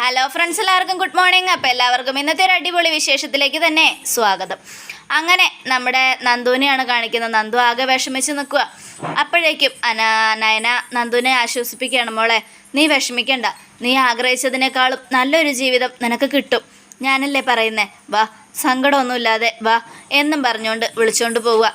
Hello friends എല്ലാവർക്കും good morning അപ്പോൾ എല്ലാവർക്കും ഇന്നത്തെ ഒരു അടിപൊളി വിശേഷത്തിലേക്ക് തന്നെ സ്വാഗതം. അങ്ങനെ നമ്മുടെ നന്ദുവിനെയാണ് കാണിക്കുന്നത്. നന്ദു ആകെ വിഷമിച്ച് നിൽക്കുക അപ്പോഴേക്കും അന നയന നന്ദുവിനെ ആശ്വസിപ്പിക്കുകയാണ്. മോളെ നീ വിഷമിക്കണ്ട. നീ ആഗ്രഹിച്ചതിനേക്കാളും നല്ലൊരു ജീവിതം നിനക്ക് കിട്ടും. ഞാനല്ലേ പറയുന്നേ? വാ സങ്കടമൊന്നുമില്ലാതെ വാ എന്നും പറഞ്ഞുകൊണ്ട് വിളിച്ചുകൊണ്ട് പോവുക.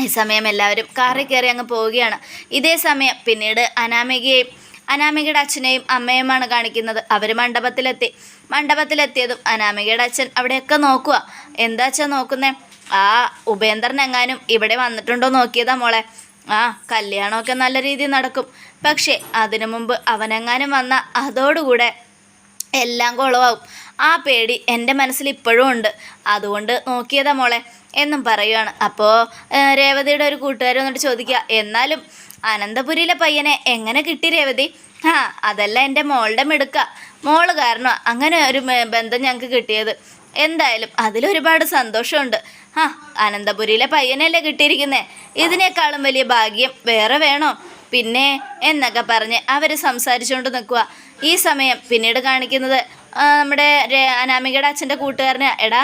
ഈ സമയം എല്ലാവരും കാറിൽ കയറി അങ്ങ് പോവുകയാണ്. ഇതേ സമയം പിന്നീട് അനാമികയെയും അനാമികയുടെ അച്ഛനെയും അമ്മയുമാണ് കാണിക്കുന്നത്. അവർ മണ്ഡപത്തിലെത്തി. മണ്ഡപത്തിലെത്തിയതും അനാമികയുടെ അച്ഛൻ അവിടെയൊക്കെ നോക്കുക എന്താ അച്ഛൻ നോക്കുന്നേ? ആ ഉപേന്ദ്രൻ എങ്ങാനും ഇവിടെ വന്നിട്ടുണ്ടോ നോക്കിയതാ മോളെ. ആ കല്യാണമൊക്കെ നല്ല രീതിയിൽ നടക്കും. പക്ഷേ അതിനു മുമ്പ് അവനെങ്ങാനും വന്ന അതോടുകൂടെ എല്ലാം കുളവാകും. ആ പേടി എന്റെ മനസ്സിൽ ഇപ്പോഴും ഉണ്ട്. അതുകൊണ്ട് നോക്കിയതാ മോളെ. എന്നും പറയുകയാണ് അപ്പോൾ രേവതിയുടെ ഒരു കൂട്ടുകാർ വന്നിട്ട് ചോദിക്കുക എന്നാലും അനന്തപുരിയിലെ പയ്യനെ എങ്ങനെ കിട്ടി രേവതി? ആ അതല്ല എന്റെ മോളുടെ മിടുക്ക. മോൾ കാരണം അങ്ങനെ ഒരു ബന്ധം ഞങ്ങൾക്ക് കിട്ടിയത്. എന്തായാലും അതിലൊരുപാട് സന്തോഷമുണ്ട്. ആ അനന്തപുരിയിലെ പയ്യനല്ലേ കിട്ടിയിരിക്കുന്നേ? ഇതിനേക്കാളും വലിയ ഭാഗ്യം വേറെ വേണോ? പിന്നെ എന്നൊക്കെ പറഞ്ഞ് അവർ സംസാരിച്ചുകൊണ്ട് നിൽക്കുക. ഈ സമയം പിന്നീട് കാണിക്കുന്നത് നമ്മുടെ അനാമികയുടെ അച്ഛന്റെ കൂട്ടുകാരനെ. എടാ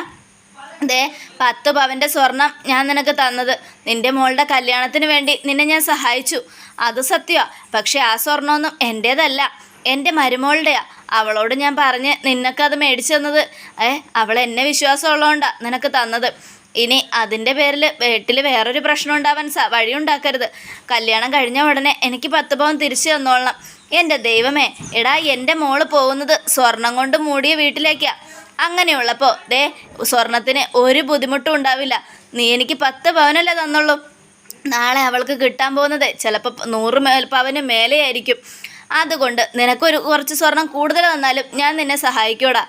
ദേ പത്ത് പവന്റെ സ്വർണം ഞാൻ നിനക്ക് തന്നത്. നിന്റെ മോളുടെ കല്യാണത്തിന് വേണ്ടി നിന്നെ ഞാൻ സഹായിച്ചു. അത് സത്യമാണ് പക്ഷേ ആ സ്വർണമൊന്നും എന്റേതല്ല എന്റെ മരുമോളുടെയാ. അവളോട് ഞാൻ പറഞ്ഞ് നിനക്കത് മേടിച്ചു തന്നത്. ഏ അവൾ എന്നെ വിശ്വാസമുള്ളതുകൊണ്ടാണ് നിനക്ക് തന്നത്. ഇനി അതിന്റെ പേരിൽ വീട്ടിൽ വേറൊരു പ്രശ്നം ഉണ്ടാവാൻ സ വഴിയുണ്ടാക്കരുത്. കല്യാണം കഴിഞ്ഞ ഉടനെ എനിക്ക് പത്ത് പവൻ തിരിച്ചു തന്നോളണം. എന്റെ ദൈവമേ എടാ എന്റെ മോൾ പോകുന്നത് സ്വർണം കൊണ്ട് മൂടിയ വീട്ടിലേക്കാ. അങ്ങനെയുള്ളപ്പോൾ ദേ സ്വർണത്തിന് ഒരു ബുദ്ധിമുട്ടും ഉണ്ടാവില്ല. നീ എനിക്ക് പത്ത് പവനല്ലേ തന്നുള്ളൂ. നാളെ അവൾക്ക് കിട്ടാൻ പോകുന്നത് ചിലപ്പോൾ നൂറ് മേൽ പവന് മേലെയായിരിക്കും. അതുകൊണ്ട് നിനക്കൊരു കുറച്ച് സ്വർണം കൂടുതൽ തന്നാലും ഞാൻ നിന്നെ സഹായിക്കൂടാ.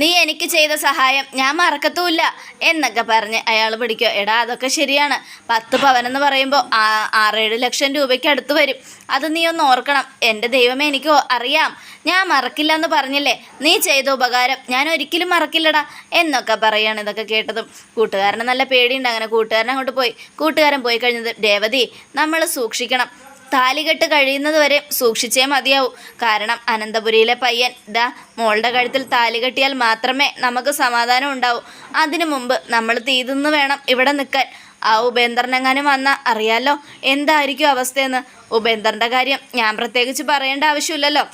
നീ എനിക്ക് ചെയ്ത സഹായം ഞാൻ മറക്കത്തുമില്ല എന്നൊക്കെ പറഞ്ഞ് അയാൾ പിടിക്കുക. എടാ അതൊക്കെ ശരിയാണ്. പത്ത് പവനെന്ന് പറയുമ്പോൾ ആറേഴ് ലക്ഷം രൂപയ്ക്ക് അടുത്ത് വരും. അത് നീ ഒന്ന് ഓർക്കണം. എന്റെ ദൈവമേ എനിക്ക് അറിയാം. ഞാൻ മറക്കില്ല എന്ന് പറഞ്ഞില്ലേ? നീ ചെയ്ത ഉപകാരം ഞാൻ ഒരിക്കലും മറക്കില്ലടാ എന്നൊക്കെ പറയാണ് ഇതൊക്കെ കേട്ടതും. കൂട്ടുകാരന് നല്ല പേടിയുണ്ട്. അങ്ങനെ കൂട്ടുകാരൻ അങ്ങോട്ട് പോയി. കൂട്ടുകാരൻ പോയി കഴിഞ്ഞത് ദേവതി നമ്മൾ സൂക്ഷിക്കണം. താലികെട്ട് കഴിയുന്നത് വരെ സൂക്ഷിച്ചേ മതിയാവൂ. കാരണം അനന്തപുരിയിലെ പയ്യൻ ദാ മോളുടെ കഴുത്തിൽ താലി കെട്ടിയാൽ മാത്രമേ നമുക്ക് സമാധാനം ഉണ്ടാവൂ. അതിനു മുമ്പ് നമ്മൾ തീതുന്ന് വേണം ഇവിടെ നിൽക്കാൻ. ആ ഉപേന്ദ്രനെങ്ങാനും വന്നാൽ അറിയാലോ എന്തായിരിക്കും അവസ്ഥയെന്ന്. ഉപേന്ദ്രന്റെ കാര്യം ഞാൻ പ്രത്യേകിച്ച് പറയേണ്ട ആവശ്യമില്ലല്ലോ.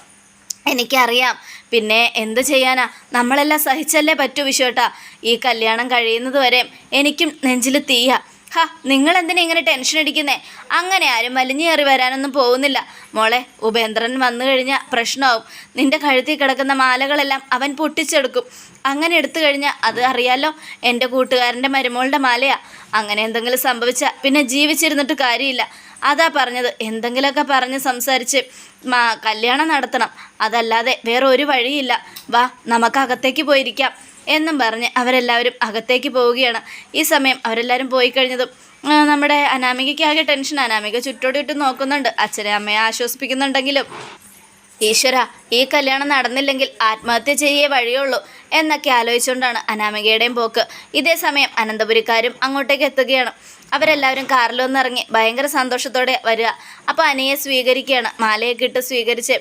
എനിക്കറിയാം. പിന്നെ എന്ത് ചെയ്യാനാ? നമ്മളെല്ലാം സഹിച്ചല്ലേ പറ്റൂ വിശോട്ടാ ഈ കല്യാണം കഴിയുന്നത് വരെ എനിക്കും നെഞ്ചിൽ തീയ. ഹാ നിങ്ങൾ എന്തിനാ ഇങ്ങനെ ടെൻഷൻ അടിക്കുന്നേ? അങ്ങനെ ആരും വലിഞ്ഞേറി വരാനൊന്നും പോകുന്നില്ല. മോളെ ഉപേന്ദ്രൻ വന്നു കഴിഞ്ഞാൽ പ്രശ്നമാവും. നിന്റെ കഴുത്തിൽ കിടക്കുന്ന മാലകളെല്ലാം അവൻ പൊട്ടിച്ചെടുക്കും. അങ്ങനെ എടുത്തു കഴിഞ്ഞാൽ അത് അറിയാലോ എന്റെ കൂട്ടുകാരന്റെ മരുമോളുടെ മാലയാ. അങ്ങനെ എന്തെങ്കിലും സംഭവിച്ചാൽ പിന്നെ ജീവിച്ചിരുന്നിട്ട് കാര്യമില്ല. അതാ പറഞ്ഞത്. എന്തെങ്കിലുമൊക്കെ പറഞ്ഞ് സംസാരിച്ച് കല്യാണം നടത്തണം. അതല്ലാതെ വേറെ ഒരു വഴിയില്ല. വാ നമുക്ക് അകത്തേക്ക് പോയിരിക്കാം. എന്നും പറഞ്ഞ് അവരെല്ലാവരും അകത്തേക്ക് പോവുകയാണ്. ഈ സമയം അവരെല്ലാവരും പോയി കഴിഞ്ഞതും നമ്മുടെ അനാമികയ്ക്കാകെ ടെൻഷൻ അനാമിക ചുറ്റോട് ചുറ്റും നോക്കുന്നുണ്ട്. അച്ഛനെ അമ്മയെ ആശ്വസിപ്പിക്കുന്നുണ്ടെങ്കിലും ഈശ്വര ഈ കല്യാണം നടന്നില്ലെങ്കിൽ ആത്മഹത്യ ചെയ്യേ വഴിയുള്ളൂ എന്നൊക്കെ ആലോചിച്ചുകൊണ്ടാണ് അനാമികയുടെയും പോക്ക്. ഇതേ സമയം അനന്തപുരിക്കാരും അങ്ങോട്ടേക്ക് എത്തുകയാണ്. അവരെല്ലാവരും കാറിലൊന്ന് ഇറങ്ങി ഭയങ്കര സന്തോഷത്തോടെ വരിക. അപ്പോൾ അനയെ സ്വീകരിക്കുകയാണ്. മാലയൊക്കെ ഇട്ട് സ്വീകരിച്ച്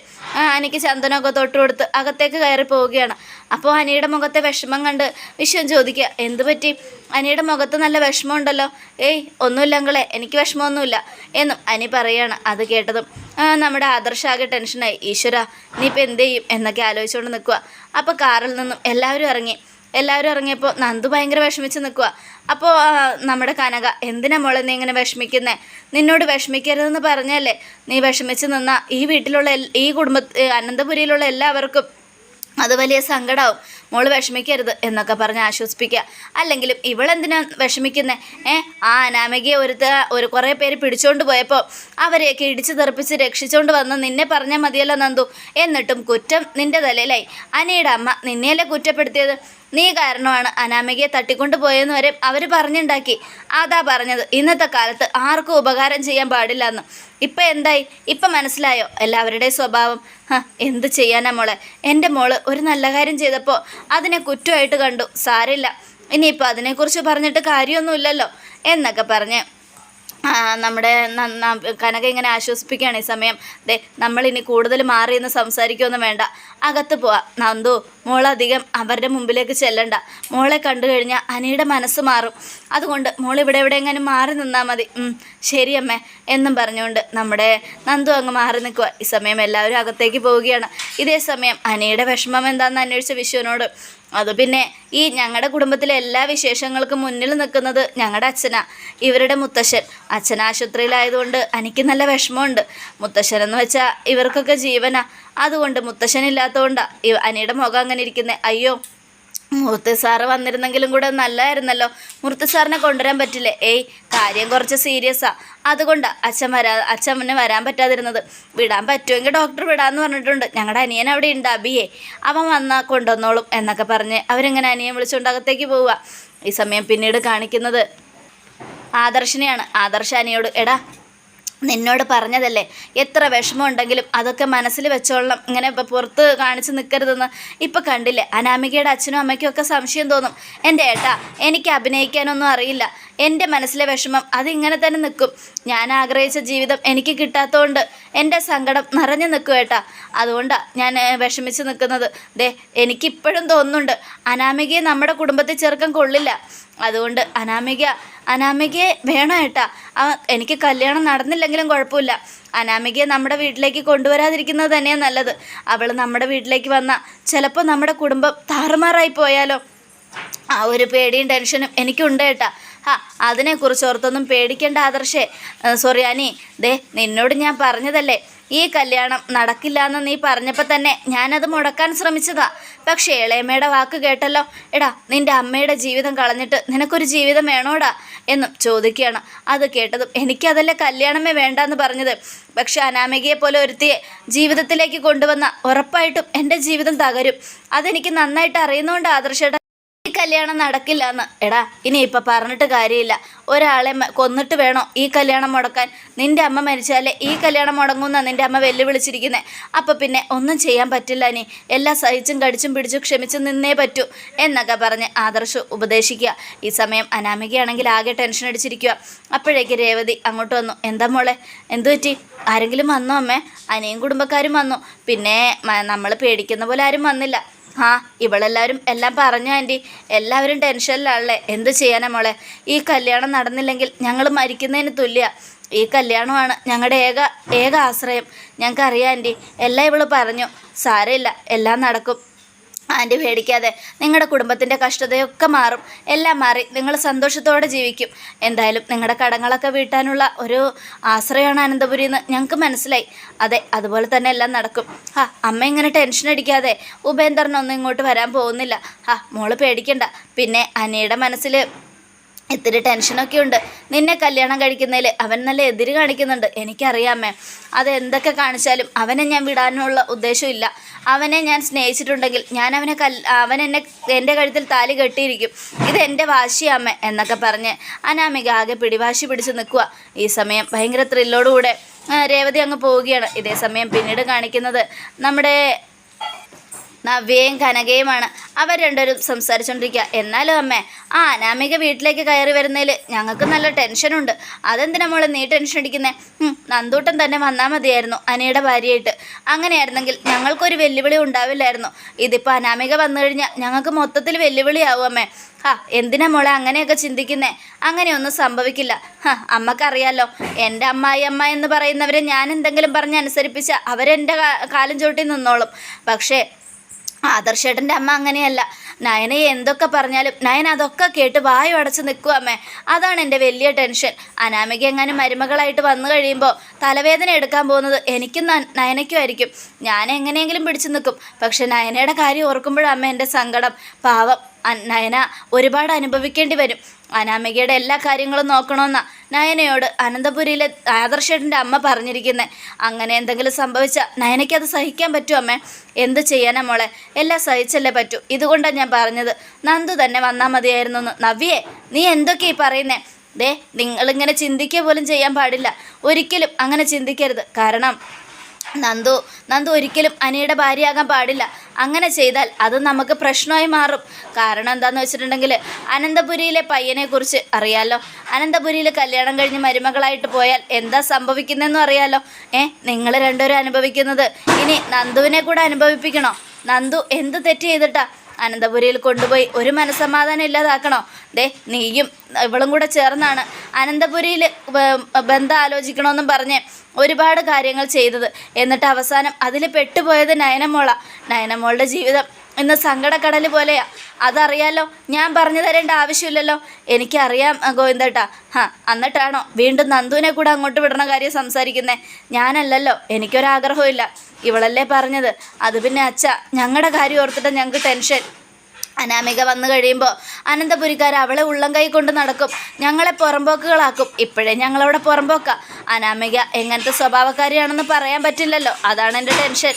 അനയ്ക്ക് ചന്ദനമൊക്കെ തൊട്ട് കൊടുത്ത് അകത്തേക്ക് കയറി പോവുകയാണ്. അപ്പോൾ അനിയുടെ മുഖത്തെ വിഷമം കണ്ട് വിശ്വം ചോദിക്കുക എന്ത് പറ്റി? അനിയുടെ മുഖത്ത് നല്ല വിഷമമുണ്ടല്ലോ. ഏയ് ഒന്നുമില്ലങ്ങളെ എനിക്ക് വിഷമമൊന്നുമില്ല എന്നും അനി പറയാണ്. അത് കേട്ടതും നമ്മുടെ ആദർശാകെ ടെൻഷനായി. ഈശ്വര നീ ഇപ്പം എന്ത് ചെയ്യും? എന്നൊക്കെ ആലോചിച്ചുകൊണ്ട് നിൽക്കുക. അപ്പോൾ കാറിൽ നിന്നും എല്ലാവരും ഇറങ്ങി. എല്ലാവരും ഇറങ്ങിയപ്പോൾ നന്ദു ഭയങ്കര വിഷമിച്ച് നിൽക്കുക അപ്പോൾ നമ്മുടെ കനക എന്തിനാ മോളെ നീ ഇങ്ങനെ വിഷമിക്കുന്നേ? നിന്നോട് വിഷമിക്കരുതെന്ന് പറഞ്ഞല്ലേ? നീ വിഷമിച്ച് നിന്നാൽ ഈ വീട്ടിലുള്ള ഈ കുടുംബ അനന്തപുരിയിലുള്ള എല്ലാവർക്കും അത് വലിയ സങ്കടമാവും മോൾ വിഷമിക്കരുത് എന്നൊക്കെ പറഞ്ഞ് ആശ്വസിപ്പിക്കുക. അല്ലെങ്കിലും ഇവളെന്തിനാ വിഷമിക്കുന്നത് ഏ? ആ അനാമികയെ ഒരുത്ത ഒരു കുറേ പേര് പിടിച്ചോണ്ട് പോയപ്പോൾ അവരെയൊക്കെ ഇടിച്ചു തെറിപ്പിച്ച് രക്ഷിച്ചോണ്ട് വന്ന് നിന്നെ പറഞ്ഞാൽ മതിയല്ലോ നന്ദു. എന്നിട്ടും കുറ്റം നിന്റെ തലയിലായി. അനയുടെ അമ്മ നിന്നെയല്ലേ കുറ്റപ്പെടുത്തിയത്? നീ കാരണമാണ് അനാമികയെ തട്ടിക്കൊണ്ട് പോയെന്ന് വരെ അവർ പറഞ്ഞുണ്ടാക്കി. അതാ പറഞ്ഞത്. ഇന്നത്തെ കാലത്ത് ആർക്കും ഉപകാരം ചെയ്യാൻ പാടില്ല എന്ന് ഇപ്പം എന്തായി? ഇപ്പം മനസ്സിലായോ? എല്ലാവരുടെയും സ്വഭാവം. എന്ത് ചെയ്യാനാ മോളെ? എന്റെ മോൾ ഒരു നല്ല കാര്യം ചെയ്തപ്പോൾ അതിനെ കുറ്റമായിട്ട് കണ്ടു. സാരില്ല ഇനിയിപ്പോൾ അതിനെക്കുറിച്ച് പറഞ്ഞിട്ട് കാര്യമൊന്നുമില്ലല്ലോ എന്നൊക്കെ പറഞ്ഞ് നമ്മുടെ കനക ഇങ്ങനെ ആശ്വസിപ്പിക്കുകയാണ് ഈ സമയം. ദേ നമ്മളിനി കൂടുതൽ മാറി എന്ന് സംസാരിക്കുമൊന്നും വേണ്ട. അകത്ത് പോവാം. നന്ദു മോളധികം അവരുടെ മുമ്പിലേക്ക് ചെല്ലണ്ട. മോളെ കണ്ടു കഴിഞ്ഞാൽ അനിയുടെ മനസ്സ് മാറും. അതുകൊണ്ട് മോൾ ഇവിടെ എവിടെയെങ്കിലും മാറി നിന്നാൽ മതി. ശരിയമ്മേ എന്നും പറഞ്ഞുകൊണ്ട് നമ്മുടെ നന്ദു അങ്ങ് മാറി നിൽക്കുക ഈ സമയം എല്ലാവരും അകത്തേക്ക് പോവുകയാണ്. ഇതേ സമയം അനിയുടെ വിഷമം എന്താണെന്ന് അന്വേഷിച്ച വിശ്വനോട് അത് പിന്നെ ഈ ഞങ്ങളുടെ കുടുംബത്തിലെ എല്ലാ വിശേഷങ്ങൾക്കും മുന്നിൽ നിൽക്കുന്നത് ഞങ്ങളുടെ അച്ഛനാ ഇവരുടെ മുത്തശ്ശൻ. അച്ഛൻ ആശുപത്രിയിലായതുകൊണ്ട് എനിക്ക് നല്ല വിഷമമുണ്ട്. മുത്തശ്ശൻ എന്ന് വെച്ചാൽ ഇവർക്കൊക്കെ ജീവനാ. അതുകൊണ്ട് മുത്തശ്ശനില്ലാത്തതുകൊണ്ടാണ് ഈ അനിയുടെ മുഖം അങ്ങനെ ഇരിക്കുന്നത് അയ്യോ മൂർത്തി സാറ് വന്നിരുന്നെങ്കിലും കൂടെ നല്ലതായിരുന്നല്ലോ മൂർത്തി സാറിനെ കൊണ്ടുവരാൻ പറ്റില്ലേ? ഏയ് കാര്യം കുറച്ച് സീരിയസാ അതുകൊണ്ടാ അച്ഛൻ വരാ അച്ഛന് വരാൻ പറ്റാതിരുന്നത്. വിടാൻ പറ്റുമെങ്കിൽ ഡോക്ടർ വിടാമെന്ന് പറഞ്ഞിട്ടുണ്ട്. ഞങ്ങളുടെ അനിയൻ അവിടെ ഉണ്ട് അബിയെ. അവൻ വന്നാൽ കൊണ്ടുവന്നോളും എന്നൊക്കെ പറഞ്ഞ് അവരിങ്ങനെ അനിയൻ വിളിച്ചുകൊണ്ട് അകത്തേക്ക് പോവുക. ഈ സമയം പിന്നീട് കാണിക്കുന്നത് ആദർശിനെയാണ്. ആദർശ അനിയോട് എടാ നിന്നോട് പറഞ്ഞതല്ലേ? എത്ര വിഷമമുണ്ടെങ്കിലും അതൊക്കെ മനസ്സിൽ വെച്ചോളണം. ഇങ്ങനെ ഇപ്പം പുറത്ത് കാണിച്ച് നിൽക്കരുതെന്ന് ഇപ്പം കണ്ടില്ലേ? അനാമികയുടെ അച്ഛനും അമ്മയ്ക്കും ഒക്കെ സംശയം തോന്നും. എന്റെ ഏട്ടാ എനിക്ക് അഭിനയിക്കാനൊന്നും അറിയില്ല. എന്റെ മനസ്സിലെ വിഷമം അതിങ്ങനെ തന്നെ നിൽക്കും. ഞാൻ ആഗ്രഹിച്ച ജീവിതം എനിക്ക് കിട്ടാത്തതുകൊണ്ട് എന്റെ സങ്കടം നിറഞ്ഞു നിൽക്കും ഏട്ടാ. അതുകൊണ്ടാണ് ഞാൻ വിഷമിച്ച് നിൽക്കുന്നത്. ദേ എനിക്കിപ്പോഴും തോന്നുന്നുണ്ട് അനാമികയെ നമ്മുടെ കുടുംബത്തിൽ ചേർക്കാൻ കൊള്ളില്ല. അതുകൊണ്ട് അനാമിക അനാമികയെ വേണം ഏട്ടാ. എനിക്ക് കല്യാണം നടന്നില്ലെങ്കിലും കുഴപ്പമില്ല. അനാമികയെ നമ്മുടെ വീട്ടിലേക്ക് കൊണ്ടുവരാതിരിക്കുന്നത് തന്നെയാണ് നല്ലത്. അവൾ നമ്മുടെ വീട്ടിലേക്ക് വന്നാൽ ചിലപ്പോൾ നമ്മുടെ കുടുംബം താറുമാറായി പോയാലോ. ആ ഒരു പേടിയും ടെൻഷനും എനിക്കുണ്ട് കേട്ടാ ആ അതിനെക്കുറിച്ച് ഓർത്തൊന്നും പേടിക്കേണ്ട ആദർശേ. സോറി അനി. ദേ നിന്നോട് ഞാൻ പറഞ്ഞതല്ലേ. ഈ കല്യാണം നടക്കില്ല എന്ന് നീ പറഞ്ഞപ്പോൾ തന്നെ ഞാനത് മുടക്കാൻ ശ്രമിച്ചതാ. പക്ഷേ ഇളയമ്മയുടെ വാക്ക് കേട്ടല്ലോ. എടാ നിന്റെ അമ്മയുടെ ജീവിതം കളഞ്ഞിട്ട് നിനക്കൊരു ജീവിതം വേണോടാ എന്നും ചോദിക്കുകയാണ്. അത് കേട്ടതും എനിക്കതല്ലേ കല്യാണമേ വേണ്ടെന്ന് പറഞ്ഞത്. പക്ഷെ അനാമികയെ പോലെ ഒരുത്തിയെ ജീവിതത്തിലേക്ക് കൊണ്ടുവന്ന ഉറപ്പായിട്ടും എന്റെ ജീവിതം തകരും. അതെനിക്ക് നന്നായിട്ട് അറിയുന്നതുകൊണ്ട് ആദർശേട്ടാ കല്യാണം നടക്കില്ല എന്ന് എടാ ഇനി ഇപ്പം പറഞ്ഞിട്ട് കാര്യമില്ല. ഒരാളെ കൊന്നിട്ട് വേണോ ഈ കല്യാണം മുടക്കാൻ? നിന്റെ അമ്മ മരിച്ചാലേ ഈ കല്യാണം മുടങ്ങുന്ന നിന്റെ അമ്മ വെല്ലുവിളിച്ചിരിക്കുന്നത് അപ്പം പിന്നെ ഒന്നും ചെയ്യാൻ പറ്റില്ല ഇനി. എല്ലാം സഹിച്ചും കടിച്ചും പിടിച്ചും ക്ഷമിച്ചും നിന്നേ പറ്റൂ എന്നൊക്കെ പറഞ്ഞ് ആദർശ് ഉപദേശിക്കുക. ഈ സമയം അനാമികയാണെങ്കിൽ ആകെ ടെൻഷൻ അടിച്ചിരിക്കുക അപ്പോഴേക്ക് രേവതി അങ്ങോട്ട് വന്നു. എന്താ മോളെ? എന്തു പറ്റി? ആരെങ്കിലും വന്നോ അമ്മേ? അനിയും കുടുംബക്കാരും വന്നു. പിന്നെ നമ്മൾ പേടിക്കുന്ന പോലെ ആരും വന്നില്ല. ആ ഇവളെല്ലാവരും എല്ലാം പറഞ്ഞു ആന്റി എല്ലാവരും ടെൻഷനിലാണല്ലേ? എന്ത് ചെയ്യാനാ മോളെ? ഈ കല്യാണം നടന്നില്ലെങ്കിൽ ഞങ്ങൾ മരിക്കുന്നതിന് തുല്യ. ഈ കല്യാണമാണ് ഞങ്ങളുടെ ഏക ഏക ആശ്രയം. ഞങ്ങൾക്കറിയാം ആന്റി എല്ലാം ഇവൾ പറഞ്ഞു. സാരമില്ല എല്ലാം നടക്കും. ആന്റി പേടിക്കാതെ നിങ്ങളുടെ കുടുംബത്തിന്റെ കഷ്ടതയൊക്കെ മാറും. എല്ലാം മാറി. നിങ്ങൾ സന്തോഷത്തോടെ ജീവിക്കും. എന്തായാലും നിങ്ങളുടെ കടങ്ങളൊക്കെ വീട്ടാനുള്ള ഒരു ആശ്രയമാണ് അനന്തപുരി എന്ന് ഞങ്ങൾക്ക് മനസ്സിലായി. അതെ അതുപോലെ തന്നെ എല്ലാം നടക്കും. ആ അമ്മ ഇങ്ങനെ ടെൻഷൻ അടിക്കാതെ ഉപേന്ദ്രനൊന്നും ഇങ്ങോട്ട് വരാൻ പോകുന്നില്ല. ആ മോൾ പേടിക്കണ്ട. പിന്നെ അനിയുടെ മനസ്സിൽ ഇത്തിരി ടെൻഷനൊക്കെ ഉണ്ട്. നിന്നെ കല്യാണം കഴിക്കുന്നതിൽ അവൻ നല്ല എതിര് കാണിക്കുന്നുണ്ട്. എനിക്കറിയാമേ അത് എന്തൊക്കെ കാണിച്ചാലും അവനെ ഞാൻ വിടാനുള്ള ഉദ്ദേശമില്ല. അവനെ ഞാൻ സ്നേഹിച്ചിട്ടുണ്ടെങ്കിൽ ഞാൻ അവനെ കൽ അവൻ എന്നെ എന്റെ കഴുത്തിൽ താലി കെട്ടിയിരിക്കും. ഇത് എന്റെ വാശിയമ്മ എന്നൊക്കെ പറഞ്ഞ് അനാമിക ആകെ പിടിവാശി പിടിച്ച് നിൽക്കുക ഈ സമയം ഭയങ്കര ത്രില്ലോടുകൂടെ രേവതി അങ്ങ് പോവുകയാണ്. ഇതേ സമയം പിന്നീട് കാണിക്കുന്നത് നമ്മുടെ നവ്യയും കനകയുമാണ്. അവർ രണ്ടുപേരും സംസാരിച്ചുകൊണ്ടിരിക്കുക എന്നാലും അമ്മേ ആ അനാമിക വീട്ടിലേക്ക് കയറി വരുന്നതിൽ ഞങ്ങൾക്ക് നല്ല ടെൻഷനുണ്ട്. അതെന്തിനാ മോളെ നീ ടെൻഷൻ അടിക്കുന്നേ? നന്ദൂട്ടൻ തന്നെ വന്നാൽ മതിയായിരുന്നു അനിയുടെ ഭാര്യയായിട്ട്. അങ്ങനെയായിരുന്നെങ്കിൽ ഞങ്ങൾക്കൊരു വെല്ലുവിളി ഉണ്ടാവില്ലായിരുന്നു. ഇതിപ്പോൾ അനാമിക വന്നു കഴിഞ്ഞാൽ ഞങ്ങൾക്ക് മൊത്തത്തിൽ വെല്ലുവിളിയാവും അമ്മേ. ആ എന്തിനാ മോളെ അങ്ങനെയൊക്കെ ചിന്തിക്കുന്നേ? അങ്ങനെയൊന്നും സംഭവിക്കില്ല. ഹാ അമ്മക്കറിയാലോ എന്റെ അമ്മായി അമ്മ എന്ന് പറയുന്നവരെ ഞാൻ എന്തെങ്കിലും പറഞ്ഞ് അനുസരിപ്പിച്ച അവരെന്റെ കാലം ചൂട്ടി നിന്നോളും. പക്ഷേ ആദർശേട്ടന്റെ അമ്മ അങ്ങനെയല്ല. നയനയെ എന്തൊക്കെ പറഞ്ഞാലും നയൻ അതൊക്കെ കേട്ട് വായു അടച്ച് നിൽക്കുക അമ്മേ. അതാണ് എന്റെ വലിയ ടെൻഷൻ. അനാമിക എങ്ങാനും മരുമകളായിട്ട് വന്നു കഴിയുമ്പോൾ തലവേദന എടുക്കാൻ പോകുന്നത് എനിക്കും നയനയ്ക്കും ആയിരിക്കും. ഞാൻ എങ്ങനെയെങ്കിലും പിടിച്ചു നിൽക്കും. പക്ഷെ നയനയുടെ കാര്യം ഓർക്കുമ്പോഴമ്മ എന്റെ സങ്കടം. പാവം. നയന ഒരുപാട് അനുഭവിക്കേണ്ടി വരും. അനാമികയുടെ എല്ലാ കാര്യങ്ങളും നോക്കണമെന്ന നയനയോട് അനന്തപുരിയിലെ ആദർശേട്ടന്റെ അമ്മ പറഞ്ഞിരിക്കുന്നത് അങ്ങനെ എന്തെങ്കിലും സംഭവിച്ചാൽ നയനയ്ക്ക് അത് സഹിക്കാൻ പറ്റുമോ അമ്മേ? എന്ത് ചെയ്യാനാ മോളെ? എല്ലാം സഹിച്ചല്ലേ പറ്റൂ. ഇതുകൊണ്ടാണ് ഞാൻ പറഞ്ഞത്. നന്ദു തന്നെ വന്നാൽ മതിയായിരുന്നു നവ്യേ നീ എന്തൊക്കെ ഈ പറയുന്നേ? ദേ നിങ്ങളിങ്ങനെ ചിന്തിക്കുക പോലും ചെയ്യാൻ പാടില്ല. ഒരിക്കലും അങ്ങനെ ചിന്തിക്കരുത്. കാരണം നന്ദു നന്ദു ഒരിക്കലും അനിയുടെ ഭാര്യയാകാൻ പാടില്ല. അങ്ങനെ ചെയ്താൽ അത് നമുക്ക് പ്രശ്നമായി മാറും. കാരണം എന്താണെന്ന് വെച്ചിട്ടുണ്ടെങ്കിൽ അനന്തപുരിയിലെ പയ്യനെക്കുറിച്ച് അറിയാലോ. അനന്തപുരിയിൽ കല്യാണം കഴിഞ്ഞ് മരുമകളായിട്ട് പോയാൽ എന്താ സംഭവിക്കുന്നതെന്നും അറിയാലോ. ഏ നിങ്ങൾ രണ്ടുപേരും അനുഭവിക്കുന്നത് ഇനി നന്ദുവിനെ കൂടെ അനുഭവിപ്പിക്കണോ? നന്ദു എന്ത് തെറ്റ് ചെയ്തിട്ടാ? അനന്തപുരിയിൽ കൊണ്ടുപോയി ഒരു മനസ്സമാധാനം ഇല്ലാതാക്കണോ? ദേ നീയും ഇവളും കൂടെ ചേർന്നാണ്. അനന്തപുരിയിൽ ബന്ധം ആലോചിക്കണമെന്നും പറഞ്ഞ് ഒരുപാട് കാര്യങ്ങൾ ചെയ്തത്. എന്നിട്ട് അവസാനം അതിൽ പെട്ടുപോയത് നയനമോള. നയനമോളുടെ ജീവിതം ഇന്ന് സങ്കടക്കടൽ പോലെയാ. അതറിയാലോ ഞാൻ പറഞ്ഞു തരേണ്ട ആവശ്യമില്ലല്ലോ. എനിക്കറിയാം ഗോവിന്ദേട്ടാ. ഹാ എന്നിട്ടാണോ വീണ്ടും നന്ദുവിനെ കൂടെ അങ്ങോട്ട് വിടണ കാര്യം സംസാരിക്കുന്നേ? ഞാനല്ലല്ലോ എനിക്കൊരാഗ്രഹമില്ല ഇവളല്ലേ പറഞ്ഞത്. അത് പിന്നെ അച്ഛ ഞങ്ങളുടെ കാര്യം ഓർത്തിട്ട് ഞങ്ങൾക്ക് ടെൻഷൻ. അനാമിക വന്നു കഴിയുമ്പോൾ അനന്തപുരിക്കാർ അവളെ ഉള്ളം കൈ കൊണ്ട് നടക്കും. ഞങ്ങളെ പുറമ്പോക്കുകളാക്കും ഇപ്പോഴേ ഞങ്ങളവിടെ പുറമ്പോക്ക അനാമിക എങ്ങനത്തെ സ്വഭാവക്കാരിയാണെന്ന് പറയാൻ പറ്റില്ലല്ലോ. അതാണ് എന്റെ ടെൻഷൻ.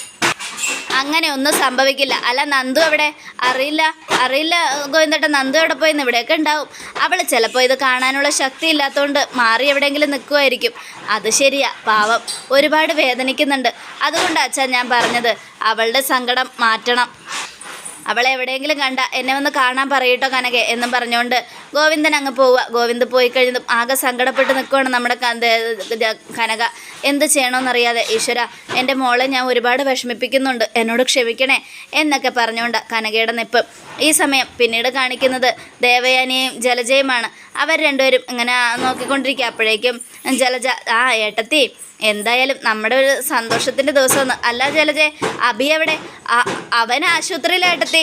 അങ്ങനെ ഒന്നും സംഭവിക്കില്ല. അല്ല നന്ദു അവിടെ അറിയില്ല. അറിയില്ല ഗോവിന്ദട്ട. നന്ദു അവിടെ പോയിന്ന് ഇവിടെയൊക്കെ ഉണ്ടാവും. അവൾ ചിലപ്പോൾ ഇത് കാണാനുള്ള ശക്തി ഇല്ലാത്തതുകൊണ്ട് മാറി എവിടെയെങ്കിലും നിൽക്കുമായിരിക്കും അത് ശരിയാ. പാവം. ഒരുപാട് വേദനിക്കുന്നുണ്ട്. അതുകൊണ്ട് അച്ഛാ ഞാൻ പറഞ്ഞത്. അവളുടെ സങ്കടം മാറ്റണം. അവളെ എവിടെയെങ്കിലും കണ്ട എന്നെ ഒന്ന് കാണാൻ പറയട്ടോ കനകെ എന്നും പറഞ്ഞുകൊണ്ട് ഗോവിന്ദൻ അങ്ങ് പോവുക. ഗോവിന്ദ് പോയി കഴിഞ്ഞതും ആകെ സങ്കടപ്പെട്ട് നിൽക്കുവാണ് നമ്മുടെ കനക. എന്ത് ചെയ്യണമെന്നറിയാതെ ഈശ്വര എന്റെ മോളെ ഞാൻ ഒരുപാട് വിഷമിപ്പിക്കുന്നുണ്ട്. എന്നോട് ക്ഷമിക്കണേ എന്നൊക്കെ പറഞ്ഞുകൊണ്ട് കനകയുടെ നിപ്പ്. ഈ സമയം പിന്നീട് കാണിക്കുന്നത് ദേവയാനിയും ജലജയുമാണ്. അവർ രണ്ടുപേരും ഇങ്ങനെ നോക്കിക്കൊണ്ടിരിക്കുക. അപ്പോഴേക്കും ജലജ ആ ഏട്ടത്തി എന്തായാലും നമ്മുടെ ഒരു സന്തോഷത്തിന്റെ ദിവസമൊന്ന് അല്ല ജലജെ അഭി എവിടെ? അവൻ ആശുപത്രിയിലായിട്ടെത്തി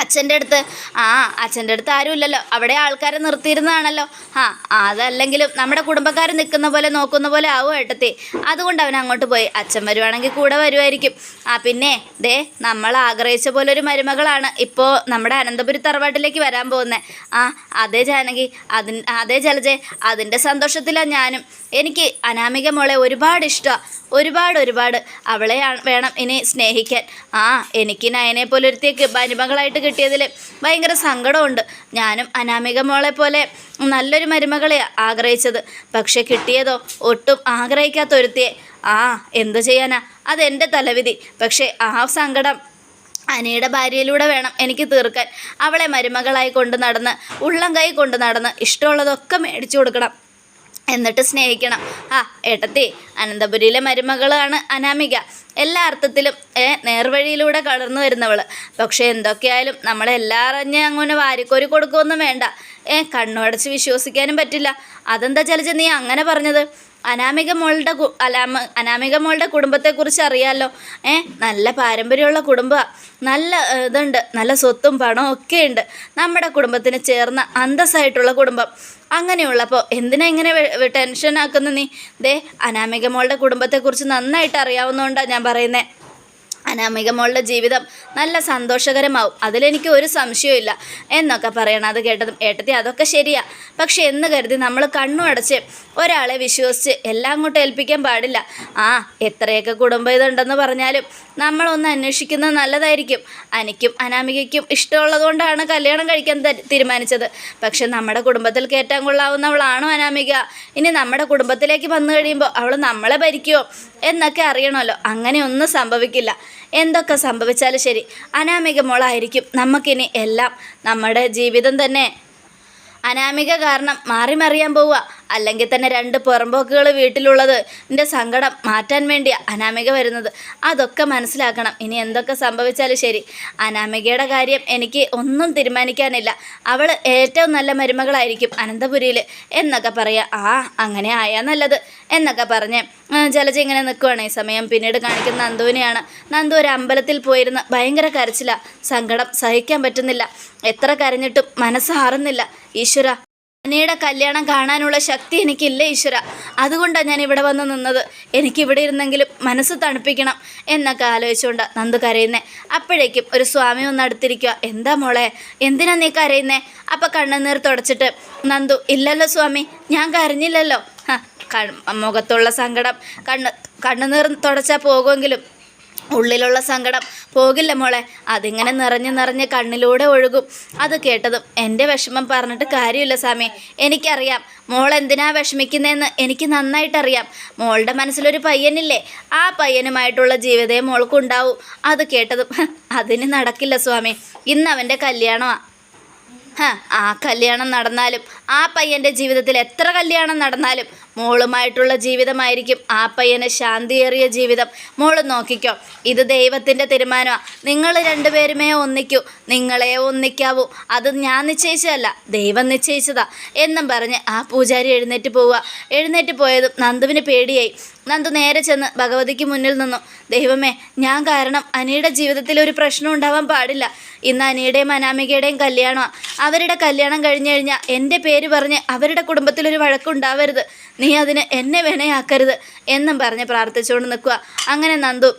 അച്ഛന്റെ അടുത്ത് ആ അച്ഛന്റെ അടുത്ത് ആരുമില്ലല്ലോ. അവിടെ ആൾക്കാരെ നിർത്തിയിരുന്നതാണല്ലോ. ആ അതല്ലെങ്കിലും നമ്മുടെ കുടുംബക്കാർ നിൽക്കുന്ന പോലെ നോക്കുന്ന പോലെ ആവും ഏട്ടത്തി. അതുകൊണ്ട് അവൻ അങ്ങോട്ട് പോയി. അച്ഛൻ വരുവാണെങ്കിൽ കൂടെ വരുമായിരിക്കും ആ പിന്നെ ദേ നമ്മൾ ആഗ്രഹിച്ച പോലെ ഒരു മരുമകളാണ് ഇപ്പോൾ നമ്മുടെ അനന്തപുരി തറവാട്ടിലേക്ക് വരാൻ പോകുന്നത് ആ അതേ ജാനകി അതിൻ അതേ ജലജെ അതിന്റെ സന്തോഷത്തിലാണ് ഞാനും. എനിക്ക് അനാമിക മോളെ ഒരുപാട് ഇഷ്ടമാണ് ഒരുപാട് ഒരുപാട്. അവളെ വേണം ഇനി സ്നേഹിക്കാൻ. ആ എനിക്ക് നയനെ പോലെ ഒരുത്തിയൊക്കെ. മരുമകളായിട്ട് കിട്ടിയതിൽ ഭയങ്കര സങ്കടമുണ്ട്. ഞാനും അനാമിക മോളെ പോലെ നല്ലൊരു മരുമകളെ ആഗ്രഹിച്ചത്. പക്ഷെ കിട്ടിയതോ ഒട്ടും ആഗ്രഹിക്കാത്ത ഒരുത്തിയെ. ആ എന്തു ചെയ്യാനാ? അതെന്റെ തലവിധി. പക്ഷേ ആ സങ്കടം അനയുടെ ഭാര്യയിലൂടെ വേണം എനിക്ക് തീർക്കാൻ. അവളെ മരുമകളായി കൊണ്ട് നടന്ന് ഉള്ളം കൈ കൊണ്ട് നടന്ന് ഇഷ്ടമുള്ളതൊക്കെ മേടിച്ചു കൊടുക്കണം. എന്നിട്ട് സ്നേഹിക്കണം. ആ ഏട്ടത്തി അനന്തപുരിയിലെ മരുമകളാണ് അനാമിക. എല്ലാ അർത്ഥത്തിലും നേർവഴിയിലൂടെ കടന്നു വരുന്നവൾ പക്ഷേ എന്തൊക്കെയായാലും നമ്മളെല്ലാം അറിഞ്ഞ് അങ്ങനെ വാരിക്കോരി കൊടുക്കുമൊന്നും വേണ്ട. ഏ കണ്ണുടച്ച് വിശ്വസിക്കാനും പറ്റില്ല. അതെന്താ ചലച്ച നീ അങ്ങനെ പറഞ്ഞത്? അനാമിക മോളുടെ അനാമിക മോളുടെ കുടുംബത്തെക്കുറിച്ച് അറിയാമല്ലോ ഏ നല്ല പാരമ്പര്യമുള്ള കുടുംബമാണ് നല്ല ഇതുണ്ട്. നല്ല സ്വത്തും പണവും ഒക്കെ ഉണ്ട്. നമ്മുടെ കുടുംബത്തിന് ചേർന്ന അന്തസ്സായിട്ടുള്ള കുടുംബം അങ്ങനെയുള്ളപ്പോൾ എന്തിനാ ഇങ്ങനെ ടെൻഷൻ ആക്കുന്ന നീ? ദേ അനാമിക മോളുടെ കുടുംബത്തെക്കുറിച്ച് നന്നായിട്ട് അറിയാവുന്നതുകൊണ്ടാണ് ഞാൻ പറയുന്നത് അനാമിക മോളുടെ ജീവിതം നല്ല സന്തോഷകരമാവും. അതിലെനിക്ക് ഒരു സംശയവും എന്നൊക്കെ പറയണം. അത് കേട്ടതും ഏട്ടത്തി അതൊക്കെ ശരിയാ. പക്ഷെ എന്ന് കരുതി നമ്മൾ കണ്ണു അടച്ച് ഒരാളെ വിശ്വസിച്ച് എല്ലാം അങ്ങോട്ട് ഏൽപ്പിക്കാൻ പാടില്ല. ആ എത്രയൊക്കെ കുടുംബം ഇതുണ്ടെന്ന് പറഞ്ഞാലും നമ്മളൊന്ന് അന്വേഷിക്കുന്നത് നല്ലതായിരിക്കും. അനിക്കും അനാമികയ്ക്കും ഇഷ്ടമുള്ളതുകൊണ്ടാണ് കല്യാണം കഴിക്കാൻ തീരുമാനിച്ചത്. പക്ഷെ നമ്മുടെ കുടുംബത്തിൽ കയറ്റാൻ കൊള്ളാവുന്നവളാണോ അനാമിക? ഇനി നമ്മുടെ കുടുംബത്തിലേക്ക് വന്നു കഴിയുമ്പോൾ അവൾ നമ്മളെ ഭരിക്കുമോ എന്നൊക്കെ അറിയണമല്ലോ. അങ്ങനെയൊന്നും സംഭവിക്കില്ല. എന്തൊക്കെ സംഭവിച്ചാലും ശരി. അനാമിക മോളായിരിക്കും നമുക്കിനി എല്ലാം നമ്മുടെ ജീവിതം തന്നെ. അനാമിക കാരണം മാറി മറിയാൻ പോവുക. അല്ലെങ്കിൽ തന്നെ രണ്ട് പുറമ്പോക്കുകൾ വീട്ടിലുള്ളത് എന്റെ സങ്കടം മാറ്റാൻ വേണ്ടിയാണ് അനാമിക വരുന്നത്. അതൊക്കെ മനസ്സിലാക്കണം. ഇനി എന്തൊക്കെ സംഭവിച്ചാലും ശരി. അനാമികയുടെ കാര്യം എനിക്ക് ഒന്നും തീരുമാനിക്കാനില്ല. അവൾ ഏറ്റവും നല്ല മരുമകളായിരിക്കും അനന്തപുരിയിൽ എന്നൊക്കെ പറയാം. ആ അങ്ങനെ ആയാൽ നല്ലത് എന്നൊക്കെ പറഞ്ഞ് ജലജ ഇങ്ങനെ നിൽക്കുവാണ് ഈ സമയം പിന്നീട് കാണിക്കുന്ന നന്ദുവിനെയാണ്. നന്ദു ഒരു അമ്പലത്തിൽ പോയിരുന്ന് ഭയങ്കര കരച്ചില. സങ്കടം സഹിക്കാൻ പറ്റുന്നില്ല. എത്ര കരഞ്ഞിട്ടും മനസ്സാറുന്നില്ല ഈശ്വര അനിയുടെ കല്യാണം കാണാനുള്ള ശക്തി എനിക്കില്ല ഈശ്വര. അതുകൊണ്ടാണ് ഞാൻ ഇവിടെ വന്ന് നിന്നത്. എനിക്കിവിടെ ഇരുന്നെങ്കിലും മനസ്സ് തണുപ്പിക്കണം എന്നൊക്കെ ആലോചിച്ചുകൊണ്ട് നന്ദു കരയുന്നേ. അപ്പോഴേക്കും ഒരു സ്വാമി ഒന്ന് അടുത്തിരിക്കുക എന്താ മോളെ? എന്തിനാ നീ കരയുന്നേ? അപ്പം കണ്ണുനീർ തുടച്ചിട്ട് നന്ദു ഇല്ലല്ലോ സ്വാമി. ഞാൻ കരഞ്ഞില്ലല്ലോ. മുഖത്തുള്ള സങ്കടം. കണ്ണ് കണ്ണുനീർ തുടച്ചാൽ പോകുമെങ്കിലും ഉള്ളിലുള്ള സങ്കടം. പോകില്ല മോളെ. അതിങ്ങനെ നിറഞ്ഞ് നിറഞ്ഞ് കണ്ണിലൂടെ ഒഴുകും. അത് കേട്ടതും എന്റെ വിഷമം പറഞ്ഞിട്ട് കാര്യമില്ല സ്വാമി. എനിക്കറിയാം. മോൾ എന്തിനാ വിഷമിക്കുന്നതെന്ന് എനിക്ക് നന്നായിട്ടറിയാം. മോളുടെ മനസ്സിലൊരു പയ്യനില്ലേ? ആ പയ്യനുമായിട്ടുള്ള ജീവിതമേ മോൾക്കുണ്ടാവും. അത് കേട്ടതും "ഹ്, അതിന് നടക്കില്ല സ്വാമി. ഇന്ന് അവന്റെ കല്യാണമാണ് ആ കല്യാണം നടന്നാലും ആ പയ്യന്റെ ജീവിതത്തിൽ എത്ര കല്യാണം നടന്നാലും മോളുമായിട്ടുള്ള ജീവിതമായിരിക്കും ആ പയ്യന് ശാന്തിയേറിയ ജീവിതം. മോൾ നോക്കിക്കോ ഇത് ദൈവത്തിന്റെ തീരുമാനമാണ് നിങ്ങൾ രണ്ടുപേരുമേ ഒന്നിക്കൂ നിങ്ങളെ ഒന്നിക്കാവൂ. അത് ഞാൻ നിശ്ചയിച്ചതല്ല ദൈവം നിശ്ചയിച്ചതാ എന്നും പറഞ്ഞ് ആ പൂജാരി എഴുന്നേറ്റ് പോവുക. എഴുന്നേറ്റ് പോയതും നന്ദുവിന് പേടിയായി. നന്ദു നേരെ ചെന്ന് ഭഗവതിക്ക് മുന്നിൽ നിന്നു. ദൈവമേ ഞാൻ കാരണം അനിയുടെ ജീവിതത്തിൽ ഒരു പ്രശ്നം ഉണ്ടാവാൻ പാടില്ല. ഇന്ന് അനിയുടെയും അനാമികയുടെയും കല്യാണമാണ് അവരുടെ കല്യാണം കഴിഞ്ഞു കഴിഞ്ഞാൽ എന്റെ പേര് പറഞ്ഞ് അവരുടെ കുടുംബത്തിലൊരു വഴക്കുണ്ടാവരുത്. നീ അതിന് എന്നെ വിനയാക്കരുത് എന്നും പറഞ്ഞ് പ്രാർത്ഥിച്ചുകൊണ്ട് നിൽക്കുക. അങ്ങനെ നന്ദു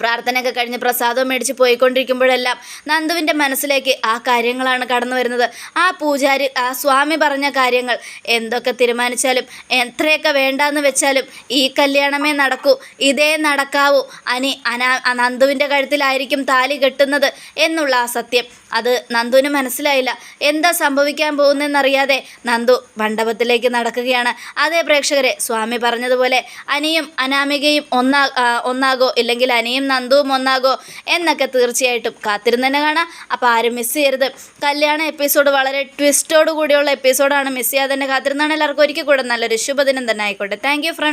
പ്രാർത്ഥനയൊക്കെ കഴിഞ്ഞ് പ്രസാദവും മേടിച്ച് പോയിക്കൊണ്ടിരിക്കുമ്പോഴെല്ലാം നന്ദുവിന്റെ മനസ്സിലേക്ക് ആ കാര്യങ്ങളാണ് കടന്നു വരുന്നത്. ആ പൂജാരി ആ സ്വാമി പറഞ്ഞ കാര്യങ്ങൾ എന്തൊക്കെ തീരുമാനിച്ചാലും എത്രയൊക്കെ വേണ്ടാന്ന് വെച്ചാലും ഈ കല്യാണമേ നടക്കൂ ഇതേ നടക്കാവൂ. അനി അനാ നന്ദുവിന്റെ കഴുത്തിലായിരിക്കും താലി കെട്ടുന്നത് എന്നുള്ള ആ സത്യം. അത് നന്ദുവിന് മനസ്സിലായില്ല. എന്താ സംഭവിക്കാൻ പോകുന്നതെന്നറിയാതെ നന്ദു മണ്ഡപത്തിലേക്ക് നടക്കുകയാണ്. അതേ പ്രേക്ഷകരെ സ്വാമി പറഞ്ഞതുപോലെ അനിയും അനാമികയും ഒന്നാ ഒന്നാകോ ഇല്ലെങ്കിൽ അനിയും നന്ദുവും ഒന്നാകോ എന്നൊക്കെ തീർച്ചയായിട്ടും കാത്തിരുന്ന് തന്നെ കാണാം. അപ്പോൾ ആരും മിസ് ചെയ്യരുത്. കല്യാണ എപ്പിസോഡ് വളരെ ട്വിസ്റ്റോട് കൂടിയുള്ള എപ്പിസോഡാണ് മിസ് ചെയ്യാതെ തന്നെ കാത്തിരുന്നാണ് എല്ലാവർക്കും ഒരിക്കൽ കൂടെ നല്ലൊരു ശുഭദിനം തന്നെ ആയിക്കോട്ടെ. Thank front